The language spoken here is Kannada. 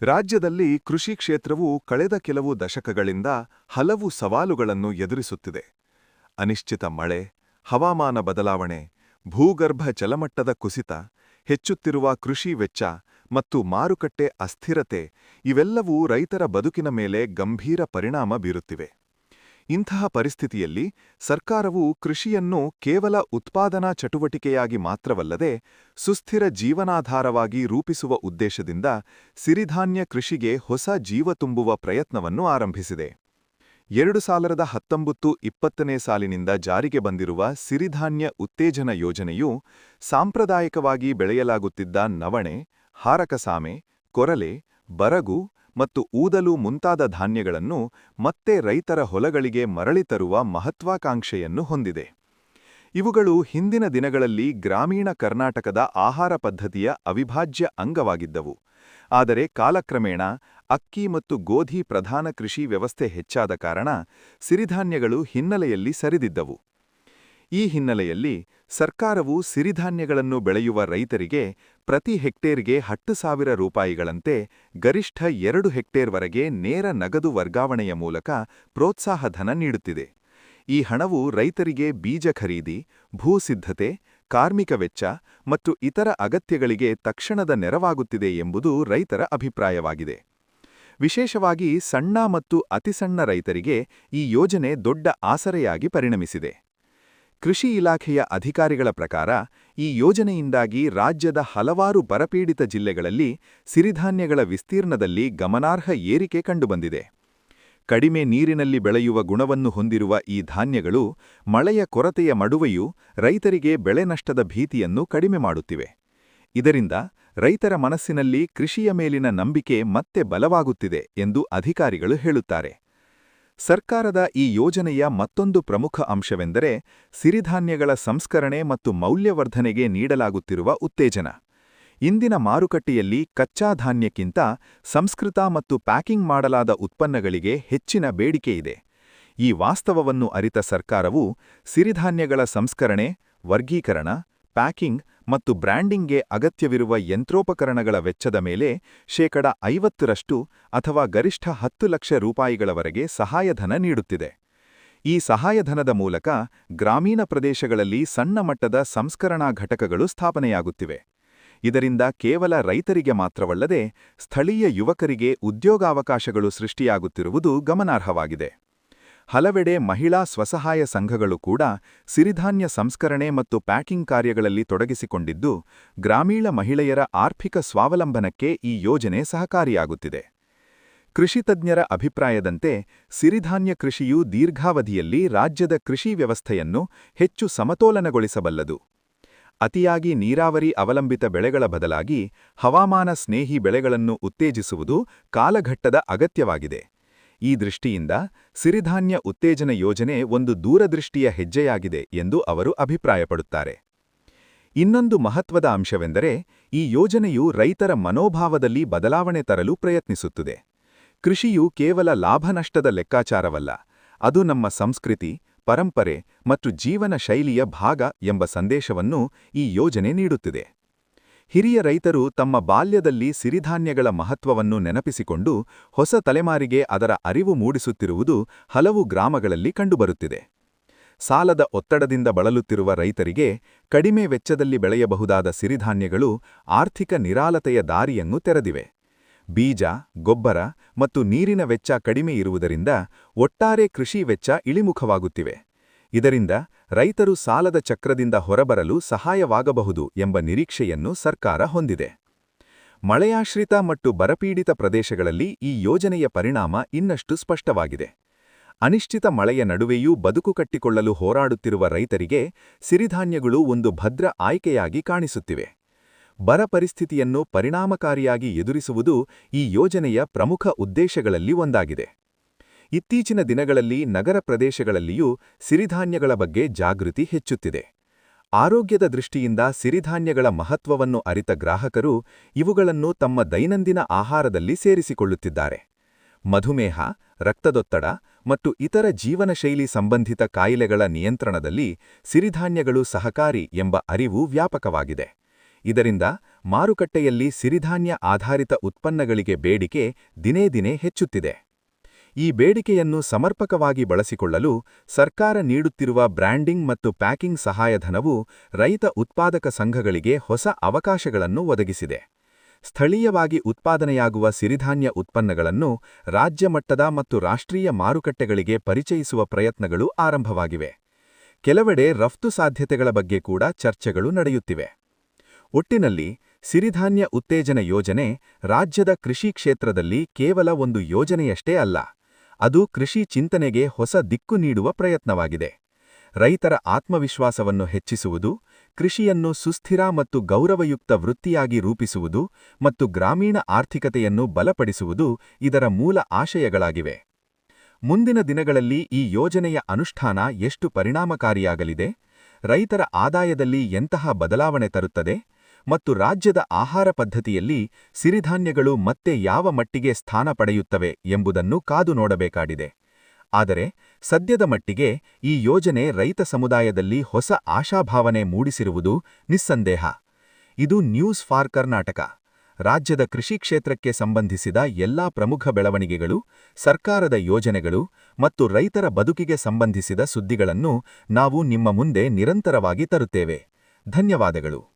ರಾಜ್ಯದಲ್ಲಿ ಕೃಷಿ ಕ್ಷೇತ್ರವು ಕಳೆದ ಕೆಲವು ದಶಕಗಳಿಂದ ಹಲವು ಸವಾಲುಗಳನ್ನು ಎದುರಿಸುತ್ತಿದೆ. ಅನಿಶ್ಚಿತ ಮಳೆ, ಹವಾಮಾನ ಬದಲಾವಣೆ, ಭೂಗರ್ಭ ಜಲಮಟ್ಟದ ಕುಸಿತ, ಹೆಚ್ಚುತ್ತಿರುವ ಕೃಷಿ ವೆಚ್ಚ ಮತ್ತು ಮಾರುಕಟ್ಟೆ ಅಸ್ಥಿರತೆ ಇವೆಲ್ಲವೂ ರೈತರ ಬದುಕಿನ ಮೇಲೆ ಗಂಭೀರ ಪರಿಣಾಮ ಬೀರುತ್ತಿವೆ. ಇಂತಹ ಪರಿಸ್ಥಿತಿಯಲ್ಲಿ ಸರ್ಕಾರವು ಕೃಷಿಯನ್ನು ಕೇವಲ ಉತ್ಪಾದನಾ ಚಟುವಟಿಕೆಯಾಗಿ ಮಾತ್ರವಲ್ಲದೆ ಸುಸ್ಥಿರ ಜೀವನಾಧಾರವಾಗಿ ರೂಪಿಸುವ ಉದ್ದೇಶದಿಂದ ಸಿರಿಧಾನ್ಯ ಕೃಷಿಗೆ ಹೊಸ ಜೀವ ತುಂಬುವ ಪ್ರಯತ್ನವನ್ನು ಆರಂಭಿಸಿದೆ. ಎರಡು ಸಾವಿರದ ಹತ್ತೊಂಬತ್ತು ಇಪ್ಪತ್ತನೇ ಸಾಲಿನಿಂದ ಜಾರಿಗೆ ಬಂದಿರುವ ಸಿರಿಧಾನ್ಯ ಉತ್ತೇಜನ ಯೋಜನೆಯು ಸಾಂಪ್ರದಾಯಿಕವಾಗಿ ಬೆಳೆಯಲಾಗುತ್ತಿದ್ದ ನವಣೆ, ಹಾರಕಸಾಮೆ, ಕೊರಲೆ, ಬರಗು ಮತ್ತು ಊದಲು ಮುಂತಾದ ಧಾನ್ಯಗಳನ್ನು ಮತ್ತೆ ರೈತರ ಹೊಲಗಳಿಗೆ ಮರಳಿ ತರುವ ಮಹತ್ವಾಕಾಂಕ್ಷೆಯನ್ನು ಹೊಂದಿದೆ. ಇವುಗಳು ಹಿಂದಿನ ದಿನಗಳಲ್ಲಿ ಗ್ರಾಮೀಣ ಕರ್ನಾಟಕದ ಆಹಾರ ಪದ್ಧತಿಯ ಅವಿಭಾಜ್ಯ ಅಂಗವಾಗಿದ್ದವು. ಆದರೆ ಕಾಲಕ್ರಮೇಣ ಅಕ್ಕಿ ಮತ್ತು ಗೋಧಿ ಪ್ರಧಾನ ಕೃಷಿ ವ್ಯವಸ್ಥೆ ಹೆಚ್ಚಾದ ಕಾರಣ ಸಿರಿಧಾನ್ಯಗಳು ಹಿನ್ನೆಲೆಯಲ್ಲಿ ಸರಿದಿದ್ದವು. ಈ ಹಿನ್ನೆಲೆಯಲ್ಲಿ ಸರ್ಕಾರವು ಸಿರಿಧಾನ್ಯಗಳನ್ನು ಬೆಳೆಯುವ ರೈತರಿಗೆ ಪ್ರತಿ ಹೆಕ್ಟೇರ್ಗೆ ಹತ್ತು ಸಾವಿರ ರೂಪಾಯಿಗಳಂತೆ ಗರಿಷ್ಠ ಎರಡು ಹೆಕ್ಟೇರ್ವರೆಗೆ ನೇರ ನಗದು ವರ್ಗಾವಣೆಯ ಮೂಲಕ ಪ್ರೋತ್ಸಾಹಧನ ನೀಡುತ್ತಿದೆ. ಈ ಹಣವು ರೈತರಿಗೆ ಬೀಜ ಖರೀದಿ ಭೂಸಿದ್ಧತೆ ಕಾರ್ಮಿಕ ವೆಚ್ಚ ಮತ್ತು ಇತರ ಅಗತ್ಯಗಳಿಗೆ ತಕ್ಷಣದ ನೆರವಾಗುತ್ತಿದೆ ಎಂಬುದು ರೈತರ ಅಭಿಪ್ರಾಯವಾಗಿದೆ. ವಿಶೇಷವಾಗಿ ಸಣ್ಣ ಮತ್ತು ಅತಿಸಣ್ಣ ರೈತರಿಗೆ ಈ ಯೋಜನೆ ದೊಡ್ಡ ಆಸರೆಯಾಗಿ ಪರಿಣಮಿಸಿದೆ. ಕೃಷಿ ಇಲಾಖೆಯ ಅಧಿಕಾರಿಗಳ ಪ್ರಕಾರ, ಈ ಯೋಜನೆಯಿಂದಾಗಿ ರಾಜ್ಯದ ಹಲವಾರು ಬರಪೀಡಿತ ಜಿಲ್ಲೆಗಳಲ್ಲಿ ಸಿರಿಧಾನ್ಯಗಳ ವಿಸ್ತೀರ್ಣದಲ್ಲಿ ಗಮನಾರ್ಹ ಏರಿಕೆ ಕಂಡುಬಂದಿದೆ. ಕಡಿಮೆ ನೀರಿನಲ್ಲಿ ಬೆಳೆಯುವ ಗುಣವನ್ನು ಹೊಂದಿರುವ ಈ ಧಾನ್ಯಗಳು ಮಳೆಯ ಕೊರತೆಯ ಮಡುವೆಯು ರೈತರಿಗೆ ಬೆಳೆ ನಷ್ಟದ ಭೀತಿಯನ್ನು ಕಡಿಮೆ ಮಾಡುತ್ತಿವೆ. ಇದರಿಂದ ರೈತರ ಮನಸ್ಸಿನಲ್ಲಿ ಕೃಷಿಯ ಮೇಲಿನ ನಂಬಿಕೆ ಮತ್ತೆ ಬಲವಾಗುತ್ತಿದೆ ಎಂದು ಅಧಿಕಾರಿಗಳು ಹೇಳುತ್ತಾರೆ. ಸರ್ಕಾರದ ಈ ಯೋಜನೆಯ ಮತ್ತೊಂದು ಪ್ರಮುಖ ಅಂಶವೆಂದರೆ ಸಿರಿಧಾನ್ಯಗಳ ಸಂಸ್ಕರಣೆ ಮತ್ತು ಮೌಲ್ಯವರ್ಧನೆಗೆ ನೀಡಲಾಗುತ್ತಿರುವ ಉತ್ತೇಜನ. ಇಂದಿನ ಮಾರುಕಟ್ಟೆಯಲ್ಲಿ ಕಚ್ಚಾ ಧಾನ್ಯಕ್ಕಿಂತ ಸಂಸ್ಕೃತ ಮತ್ತು ಪ್ಯಾಕಿಂಗ್ ಮಾಡಲಾದ ಉತ್ಪನ್ನಗಳಿಗೆ ಹೆಚ್ಚಿನ ಬೇಡಿಕೆಯಿದೆ ಈ ವಾಸ್ತವವನ್ನು ಅರಿತ ಸರ್ಕಾರವು ಸಿರಿಧಾನ್ಯಗಳ ಸಂಸ್ಕರಣೆ, ವರ್ಗೀಕರಣ, ಪ್ಯಾಕಿಂಗ್ ಮತ್ತು ಬ್ರ್ಯಾಂಡಿಂಗ್ಗೆ ಅಗತ್ಯವಿರುವ ಯಂತ್ರೋಪಕರಣಗಳ ವೆಚ್ಚದ ಮೇಲೆ ಶೇಕಡ ಐವತ್ತರಷ್ಟು ಅಥವಾ ಗರಿಷ್ಠ ಹತ್ತು ಲಕ್ಷ ರೂಪಾಯಿಗಳವರೆಗೆ ಸಹಾಯಧನ ನೀಡುತ್ತಿದೆ. ಈ ಸಹಾಯಧನದ ಮೂಲಕ ಗ್ರಾಮೀಣ ಪ್ರದೇಶಗಳಲ್ಲಿ ಸಣ್ಣ ಮಟ್ಟದ ಸಂಸ್ಕರಣಾ ಘಟಕಗಳು ಸ್ಥಾಪನೆಯಾಗುತ್ತಿವೆ. ಇದರಿಂದ ಕೇವಲ ರೈತರಿಗೆ ಮಾತ್ರವಲ್ಲದೆ ಸ್ಥಳೀಯ ಯುವಕರಿಗೆ ಉದ್ಯೋಗಾವಕಾಶಗಳು ಸೃಷ್ಟಿಯಾಗುತ್ತಿರುವುದು ಗಮನಾರ್ಹವಾಗಿದೆ. ಹಲವೆಡೆ ಮಹಿಳಾ ಸ್ವಸಹಾಯ ಸಂಘಗಳು ಕೂಡ ಸಿರಿಧಾನ್ಯ ಸಂಸ್ಕರಣೆ ಮತ್ತು ಪ್ಯಾಕಿಂಗ್ ಕಾರ್ಯಗಳಲ್ಲಿ ತೊಡಗಿಸಿಕೊಂಡಿದ್ದು, ಗ್ರಾಮೀಣ ಮಹಿಳೆಯರ ಆರ್ಥಿಕ ಸ್ವಾವಲಂಬನಕ್ಕೆ ಈ ಯೋಜನೆ ಸಹಕಾರಿಯಾಗುತ್ತಿದೆ. ಕೃಷಿ ತಜ್ಞರ ಅಭಿಪ್ರಾಯದಂತೆ, ಸಿರಿಧಾನ್ಯ ಕೃಷಿಯು ದೀರ್ಘಾವಧಿಯಲ್ಲಿ ರಾಜ್ಯದ ಕೃಷಿ ವ್ಯವಸ್ಥೆಯನ್ನು ಹೆಚ್ಚು ಸಮತೋಲನಗೊಳಿಸಬಲ್ಲದು. ಅತಿಯಾಗಿ ನೀರಾವರಿ ಅವಲಂಬಿತ ಬೆಳೆಗಳ ಬದಲಾಗಿ ಹವಾಮಾನ ಸ್ನೇಹಿ ಬೆಳೆಗಳನ್ನು ಉತ್ತೇಜಿಸುವುದು ಕಾಲಘಟ್ಟದ ಅಗತ್ಯವಾಗಿದೆ. ಈ ದೃಷ್ಟಿಯಿಂದ ಸಿರಿಧಾನ್ಯ ಉತ್ತೇಜನ ಯೋಜನೆ ಒಂದು ದೂರದೃಷ್ಟಿಯ ಹೆಜ್ಜೆಯಾಗಿದೆ ಎಂದು ಅವರು ಅಭಿಪ್ರಾಯಪಡುತ್ತಾರೆ. ಇನ್ನೊಂದು ಮಹತ್ವದ ಅಂಶವೆಂದರೆ, ಈ ಯೋಜನೆಯು ರೈತರ ಮನೋಭಾವದಲ್ಲಿ ಬದಲಾವಣೆ ತರಲು ಪ್ರಯತ್ನಿಸುತ್ತದೆ. ಕೃಷಿಯು ಕೇವಲ ಲಾಭನಷ್ಟದ ಲೆಕ್ಕಾಚಾರವಲ್ಲ, ಅದು ನಮ್ಮ ಸಂಸ್ಕೃತಿ, ಪರಂಪರೆ ಮತ್ತು ಜೀವನ ಶೈಲಿಯ ಭಾಗ ಎಂಬ ಸಂದೇಶವನ್ನು ಈ ಯೋಜನೆ ನೀಡುತ್ತಿದೆ. ಹಿರಿಯ ರೈತರು ತಮ್ಮ ಬಾಲ್ಯದಲ್ಲಿ ಸಿರಿಧಾನ್ಯಗಳ ಮಹತ್ವವನ್ನು ನೆನಪಿಸಿಕೊಂಡು ಹೊಸ ತಲೆಮಾರಿಗೆ ಅದರ ಅರಿವು ಮೂಡಿಸುತ್ತಿರುವುದು ಹಲವು ಗ್ರಾಮಗಳಲ್ಲಿ ಕಂಡುಬರುತ್ತಿದೆ. ಸಾಲದ ಒತ್ತಡದಿಂದ ಬಳಲುತ್ತಿರುವ ರೈತರಿಗೆ ಕಡಿಮೆ ವೆಚ್ಚದಲ್ಲಿ ಬೆಳೆಯಬಹುದಾದ ಸಿರಿಧಾನ್ಯಗಳು ಆರ್ಥಿಕ ನಿರಾಲತೆಯ ದಾರಿಯನ್ನು ತೆರೆದಿವೆ. ಬೀಜ, ಗೊಬ್ಬರ ಮತ್ತು ನೀರಿನ ವೆಚ್ಚ ಕಡಿಮೆ ಇರುವುದರಿಂದ ಒಟ್ಟಾರೆ ಕೃಷಿ ವೆಚ್ಚ ಇಳಿಮುಖವಾಗುತ್ತಿವೆ. ಇದರಿಂದ ರೈತರು ಸಾಲದ ಚಕ್ರದಿಂದ ಹೊರಬರಲು ಸಹಾಯವಾಗಬಹುದು ಎಂಬ ನಿರೀಕ್ಷೆಯನ್ನು ಸರ್ಕಾರ ಹೊಂದಿದೆ. ಮಳೆಯಾಶ್ರಿತ ಮತ್ತು ಬರಪೀಡಿತ ಪ್ರದೇಶಗಳಲ್ಲಿ ಈ ಯೋಜನೆಯ ಪರಿಣಾಮ ಇನ್ನಷ್ಟು ಸ್ಪಷ್ಟವಾಗಿದೆ. ಅನಿಶ್ಚಿತ ಮಳೆಯ ನಡುವೆಯೂ ಬದುಕು ಕಟ್ಟಿಕೊಳ್ಳಲು ಹೋರಾಡುತ್ತಿರುವ ರೈತರಿಗೆ ಸಿರಿಧಾನ್ಯಗಳು ಒಂದು ಭದ್ರ ಆಯ್ಕೆಯಾಗಿ ಕಾಣಿಸುತ್ತಿವೆ. ಬರ ಪರಿಸ್ಥಿತಿಯನ್ನು ಪರಿಣಾಮಕಾರಿಯಾಗಿ ಎದುರಿಸುವುದು ಈ ಯೋಜನೆಯ ಪ್ರಮುಖ ಉದ್ದೇಶಗಳಲ್ಲಿ ಒಂದಾಗಿದೆ. ಇತ್ತೀಚಿನ ದಿನಗಳಲ್ಲಿ ನಗರ ಪ್ರದೇಶಗಳಲ್ಲಿಯೂ ಸಿರಿಧಾನ್ಯಗಳ ಬಗ್ಗೆ ಜಾಗೃತಿ ಹೆಚ್ಚುತ್ತಿದೆ. ಆರೋಗ್ಯದ ದೃಷ್ಟಿಯಿಂದ ಸಿರಿಧಾನ್ಯಗಳ ಮಹತ್ವವನ್ನು ಅರಿತ ಗ್ರಾಹಕರು ಇವುಗಳನ್ನು ತಮ್ಮ ದೈನಂದಿನ ಆಹಾರದಲ್ಲಿ ಸೇರಿಸಿಕೊಳ್ಳುತ್ತಿದ್ದಾರೆ. ಮಧುಮೇಹ, ರಕ್ತದೊತ್ತಡ ಮತ್ತು ಇತರ ಜೀವನಶೈಲಿ ಸಂಬಂಧಿತ ಕಾಯಿಲೆಗಳ ನಿಯಂತ್ರಣದಲ್ಲಿ ಸಿರಿಧಾನ್ಯಗಳು ಸಹಕಾರಿ ಎಂಬ ಅರಿವು ವ್ಯಾಪಕವಾಗಿದೆ. ಇದರಿಂದ ಮಾರುಕಟ್ಟೆಯಲ್ಲಿ ಸಿರಿಧಾನ್ಯ ಆಧಾರಿತ ಉತ್ಪನ್ನಗಳಿಗೆ ಬೇಡಿಕೆ ದಿನೇ ದಿನೇ ಹೆಚ್ಚುತ್ತಿದೆ. ಈ ಬೇಡಿಕೆಯನ್ನು ಸಮರ್ಪಕವಾಗಿ ಬಳಸಿಕೊಳ್ಳಲು ಸರ್ಕಾರ ನೀಡುತ್ತಿರುವ ಬ್ರ್ಯಾಂಡಿಂಗ್ ಮತ್ತು ಪ್ಯಾಕಿಂಗ್ ಸಹಾಯಧನವು ರೈತ ಉತ್ಪಾದಕ ಸಂಘಗಳಿಗೆ ಹೊಸ ಅವಕಾಶಗಳನ್ನು ಒದಗಿಸಿದೆ. ಸ್ಥಳೀಯವಾಗಿ ಉತ್ಪಾದನೆಯಾಗುವ ಸಿರಿಧಾನ್ಯ ಉತ್ಪನ್ನಗಳನ್ನು ರಾಜ್ಯ ಮಟ್ಟದ ಮತ್ತು ರಾಷ್ಟ್ರೀಯ ಮಾರುಕಟ್ಟೆಗಳಿಗೆ ಪರಿಚಯಿಸುವ ಪ್ರಯತ್ನಗಳು ಆರಂಭವಾಗಿವೆ. ಕೆಲವೆಡೆ ರಫ್ತು ಸಾಧ್ಯತೆಗಳ ಬಗ್ಗೆ ಕೂಡ ಚರ್ಚೆಗಳು ನಡೆಯುತ್ತಿವೆ. ಒಟ್ಟಿನಲ್ಲಿ ಸಿರಿಧಾನ್ಯ ಉತ್ತೇಜನ ಯೋಜನೆ ರಾಜ್ಯದ ಕೃಷಿ ಕ್ಷೇತ್ರದಲ್ಲಿ ಕೇವಲ ಒಂದು ಯೋಜನೆಯಷ್ಟೇ ಅಲ್ಲ ಅದು ಕೃಷಿ ಚಿಂತನೆಗೆ ಹೊಸ ದಿಕ್ಕು ನೀಡುವ ಪ್ರಯತ್ನವಾಗಿದೆ. ರೈತರ ಆತ್ಮವಿಶ್ವಾಸವನ್ನು ಹೆಚ್ಚಿಸುವುದು, ಕೃಷಿಯನ್ನು ಸುಸ್ಥಿರ ಮತ್ತು ಗೌರವಯುಕ್ತ ವೃತ್ತಿಯಾಗಿ ರೂಪಿಸುವುದು ಮತ್ತು ಗ್ರಾಮೀಣ ಆರ್ಥಿಕತೆಯನ್ನು ಬಲಪಡಿಸುವುದು ಇದರ ಮೂಲ ಆಶಯಗಳಾಗಿವೆ. ಮುಂದಿನ ದಿನಗಳಲ್ಲಿ ಈ ಯೋಜನೆಯ ಅನುಷ್ಠಾನ ಎಷ್ಟು ಪರಿಣಾಮಕಾರಿಯಾಗಲಿದೆ? ರೈತರ ಆದಾಯದಲ್ಲಿ ಎಂತಹ ಬದಲಾವಣೆ ತರುತ್ತದೆ? ಮತ್ತು ರಾಜ್ಯದ ಆಹಾರ ಪದ್ಧತಿಯಲ್ಲಿ ಸಿರಿಧಾನ್ಯಗಳು ಮತ್ತೆ ಯಾವ ಮಟ್ಟಿಗೆ ಸ್ಥಾನ ಪಡೆಯುತ್ತವೆ ಎಂಬುದನ್ನು ಕಾದು ನೋಡಬೇಕಾಗಿದೆ. ಆದರೆ, ಸದ್ಯದ ಮಟ್ಟಿಗೆ ಈ ಯೋಜನೆ ರೈತ ಸಮುದಾಯದಲ್ಲಿ ಹೊಸ ಆಶಾಭಾವನೆ ಮೂಡಿಸಿರುವುದು ನಿಸ್ಸಂದೇಹ. ಇದು ನ್ಯೂಸ್ ಫಾರ್ ಕರ್ನಾಟಕ. ರಾಜ್ಯದ ಕೃಷಿ ಕ್ಷೇತ್ರಕ್ಕೆ ಸಂಬಂಧಿಸಿದ ಎಲ್ಲಾ ಪ್ರಮುಖ ಬೆಳವಣಿಗೆಗಳು, ಸರ್ಕಾರದ ಯೋಜನೆಗಳು ಮತ್ತು ರೈತರ ಬದುಕಿಗೆ ಸಂಬಂಧಿಸಿದ ಸುದ್ದಿಗಳನ್ನು ನಾವು ನಿಮ್ಮ ಮುಂದೆ ನಿರಂತರವಾಗಿ ತರುತ್ತೇವೆ. ಧನ್ಯವಾದಗಳು.